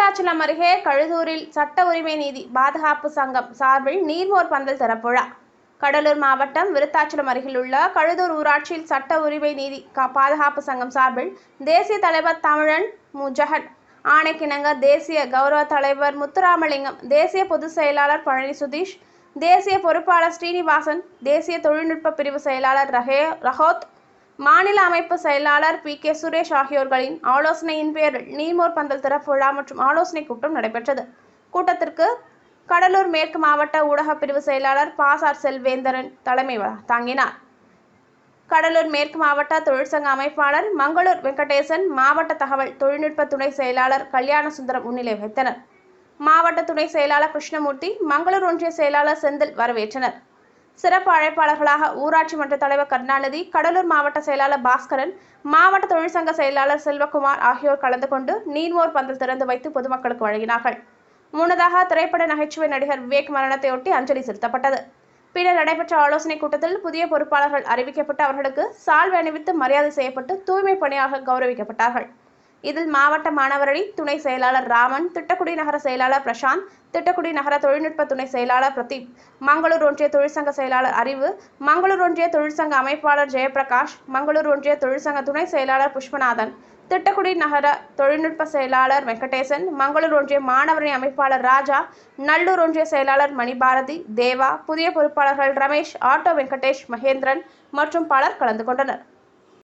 விருத்தாச்சலம் அருகே கழுதூரில் சட்ட உரிமை நீதி பாதுகாப்பு சங்கம் சார்பில் நீர்மோர் பந்தல் திறப்புழா. கடலூர் மாவட்டம் விருத்தாச்சலம் அருகிலுள்ள கழுதூர் ஊராட்சியில் சட்ட உரிமை நீதி பாதுகாப்பு சங்கம் சார்பில் தேசிய தலைவர் தமிழன் முஜஹன் ஆணைக்கிணங்க தேசிய கௌரவ தலைவர் முத்துராமலிங்கம் தேசிய பொதுச் செயலாளர் பழனி சுதீஷ் தேசிய பொறுப்பாளர் ஸ்ரீனிவாசன் தேசிய தொழில்நுட்ப பிரிவு செயலாளர் ரஹே ரஹோத் மாநில அமைப்பு செயலாளர் பி. கே. சுரேஷ் ஆகியோர்களின் ஆலோசனையின் பேரில் நீர்மோர் பந்தல் திறப்பு விழா மற்றும் ஆலோசனை கூட்டம் நடைபெற்றது. கூட்டத்திற்கு கடலூர் மேற்கு மாவட்ட ஊடகப் பிரிவு செயலாளர் பாசார் செல்வேந்தரன் தலைமை தாங்கினார். கடலூர் மேற்கு மாவட்ட தொழிற்சங்க அமைப்பாளர் மங்களூர் வெங்கடேசன் மாவட்ட தகவல் தொழில்நுட்ப துணை செயலாளர் கல்யாண சுந்தரம் முன்னிலை வைத்தனர் மாவட்ட துணை செயலாளர் கிருஷ்ணமூர்த்தி மங்களூர் ஒன்றிய செயலாளர் செந்தில் வரவேற்றனர். சிறப்பு அழைப்பாளர்களாக ஊராட்சி மன்ற தலைவர் கருணாநிதி கடலூர் மாவட்ட செயலாளர் பாஸ்கரன் மாவட்ட தொழிற்சங்க செயலாளர் செல்வகுமார் ஆகியோர் கலந்து கொண்டு நீர்மோர் பந்தல் திறந்து வைத்து பொதுமக்களுக்கு வழங்கினார்கள். முன்னதாக திரைப்பட நகைச்சுவை நடிகர் விவேக் மரணத்தையொட்டி அஞ்சலி செலுத்தப்பட்டது. பின்னர் நடைபெற்ற ஆலோசனை கூட்டத்தில் புதிய பொறுப்பாளர்கள் அறிவிக்கப்பட்டு அவர்களுக்கு சால்வை அணிவித்து மரியாதை செய்யப்பட்டு தூய்மை பணியாக கௌரவிக்கப்பட்டார்கள். இதில் மாவட்ட மாணவரணி துணை செயலாளர் ராமன் திட்டக்குடி நகர செயலாளர் பிரசாந்த் திட்டக்குடி நகர தொழில்நுட்ப துணை செயலாளர் பிரதீப் மங்களூர் ஒன்றிய தொழிற்சங்க செயலாளர் அறிவு மங்களூர் ஒன்றிய தொழிற்சங்க அமைப்பாளர் ஜெயபிரகாஷ் மங்களூர் ஒன்றிய தொழிற்சங்க துணை செயலாளர் புஷ்பநாதன் திட்டக்குடி நகர தொழில்நுட்ப செயலாளர் வெங்கடேசன் மங்களூர் ஒன்றிய மாணவரணி அமைப்பாளர் ராஜா நல்லூர் ஒன்றிய செயலாளர் மணிபாரதி தேவா புதிய பொறுப்பாளர்கள் ரமேஷ் ஆட்டோ வெங்கடேஷ் மகேந்திரன் மற்றும் பலர் கலந்து கொண்டனர்.